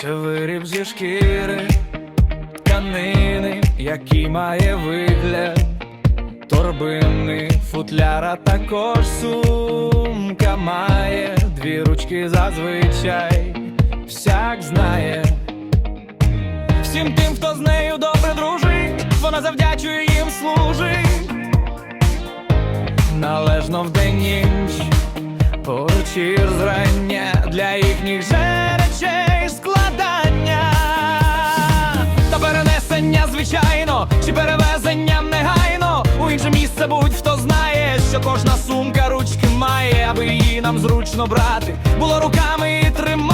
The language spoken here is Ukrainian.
Це виріб зі шкіри, тканини, який має вигляд торбини, футляра також сумка має дві ручки зазвичай, всяк знає. Всім тим, хто з нею добре дружить, вона завдячує їм служить. Належно вдень і ніч, Вечір зрання для їхніх же чи перевезенням негайно? У інше місце будь хто знає, що кожна сумка ручки має, аби її нам зручно брати, було руками і тримати,